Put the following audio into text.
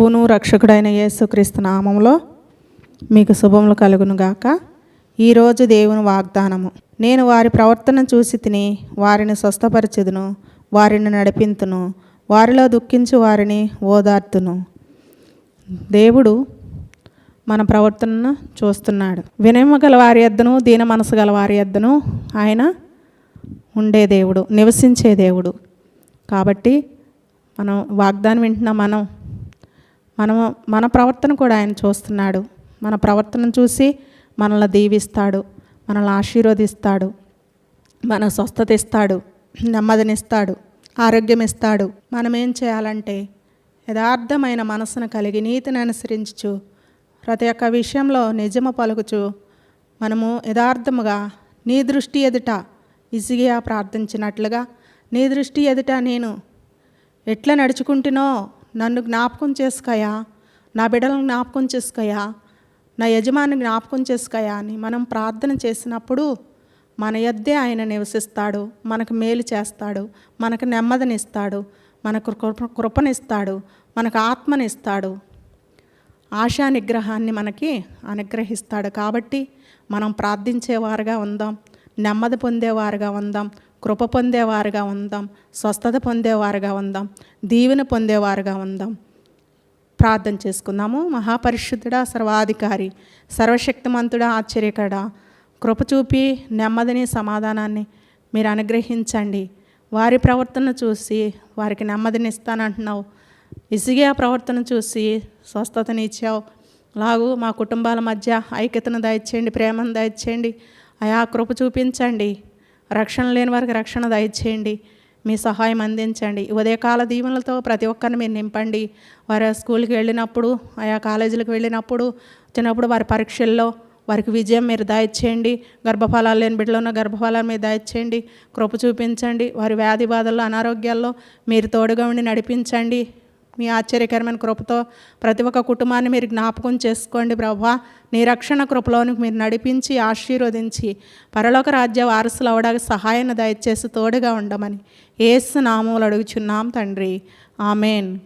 పూను రక్షకుడైన యేసుక్రీస్తు నామంలో మీకు శుభములు కలుగునుగాక. ఈరోజు దేవుని వాగ్దానము. నేను వారి ప్రవర్తన చూసి తిని వారిని స్వస్థపరచుదును వారిని నడిపింతును వారిలో దుఃఖించు వారిని ఓదార్తును. దేవుడు మన ప్రవర్తనను చూస్తున్నాడు. వినయమ గల వారి ఎద్దను దీన మనసు గల వారి ఎద్దను ఆయన ఉండే దేవుడు నివసించే దేవుడు. కాబట్టి మనం వాగ్దానం వింటున్న మనం. మనము మన ప్రవర్తన కూడా ఆయన చూస్తున్నాడు. మన ప్రవర్తన చూసి మనల్ని దీవిస్తాడు. మనల్ని ఆశీర్వదిస్తాడు. మన స్వస్థత ఇస్తాడు. నెమ్మదినిస్తాడు. ఆరోగ్యం ఇస్తాడు. మనం ఏం చేయాలంటే యథార్థమైన మనసును కలిగి నీతిని అనుసరించు ప్రతి ఒక్క విషయంలో నిజము పలుకుచు మనము యథార్థముగా నీ దృష్టి ఎదుట ఇసిగియా ప్రార్థించినట్లుగా నీ దృష్టి ఎదుట నేను ఎట్లా నడుచుకుంటునో నన్ను జ్ఞాపకం చేసుకోయా? నా బిడ్డలను జ్ఞాపకం చేసుకోయా? నా యజమాని జ్ఞాపకం చేసుకోయా అని మనం ప్రార్థన చేసినప్పుడు మన యొద్దే ఆయన నివసిస్తాడు మనకు మేలు చేస్తాడు మనకు నెమ్మదినిస్తాడు మనకు కృప కృపనిస్తాడు మనకు ఆత్మనిస్తాడు. ఆశా నిగ్రహాన్ని మనకి అనుగ్రహిస్తాడు కాబట్టి మనం ప్రార్థించేవారుగా ఉందాం నెమ్మది పొందేవారుగా ఉందాం కృప పొందేవారుగా ఉందాం స్వస్థత పొందేవారుగా ఉందాం దీవెన పొందేవారుగా ఉందాం. ప్రార్థన చేసుకుందాము. మహాపరిశుద్ధుడా సర్వాధికారి సర్వశక్తిమంతుడా ఆశ్చర్యకడా కృప చూపి నెమ్మదిని సమాధానాన్ని మీరు అనుగ్రహించండి. వారి ప్రవర్తన చూసి వారికి నెమ్మదిని ఇస్తానంటున్నావు. ఇసిగే ఆ ప్రవర్తన చూసి స్వస్థతని ఇచ్చావు. లాగు మా కుటుంబాల మధ్య ఐక్యతను దయచేయండి ప్రేమను దయచేయండి. అయా కృప చూపించండి. రక్షణ లేని వారికి రక్షణ దయచేయండి. మీ సహాయం అందించండి. ఉదయకాల దీవెనలతో ప్రతి ఒక్కరిని మీరు నింపండి. వారి స్కూల్కి వెళ్ళినప్పుడు ఆయా కాలేజీలకు వెళ్ళినప్పుడు వచ్చినప్పుడు వారి పరీక్షల్లో వారికి విజయం మీరు దయచేయండి. గర్భఫలాలు లేని బిడ్డలు ఉన్న గర్భఫలాలు మీరు దాయిచ్చేయండి కృప చూపించండి. వారి వ్యాధి బాధల్లో అనారోగ్యాల్లో మీరు తోడుగా ఉండి నడిపించండి. మీ ఆశ్చర్యకరమైన కృపతో ప్రతి ఒక్క కుటుంబాన్ని మీరు జ్ఞాపకం చేసుకోండి ప్రభా. నీ రక్షణ కృపలోనికి మీరు నడిపించి ఆశీర్వదించి పరలోక రాజ్య వారసులు అవడానికి సహాయాన్ని దయచేసి తోడుగా ఉండమని ఏసు నామములు అడుగుచున్నాం తండ్రి. ఆమెన్.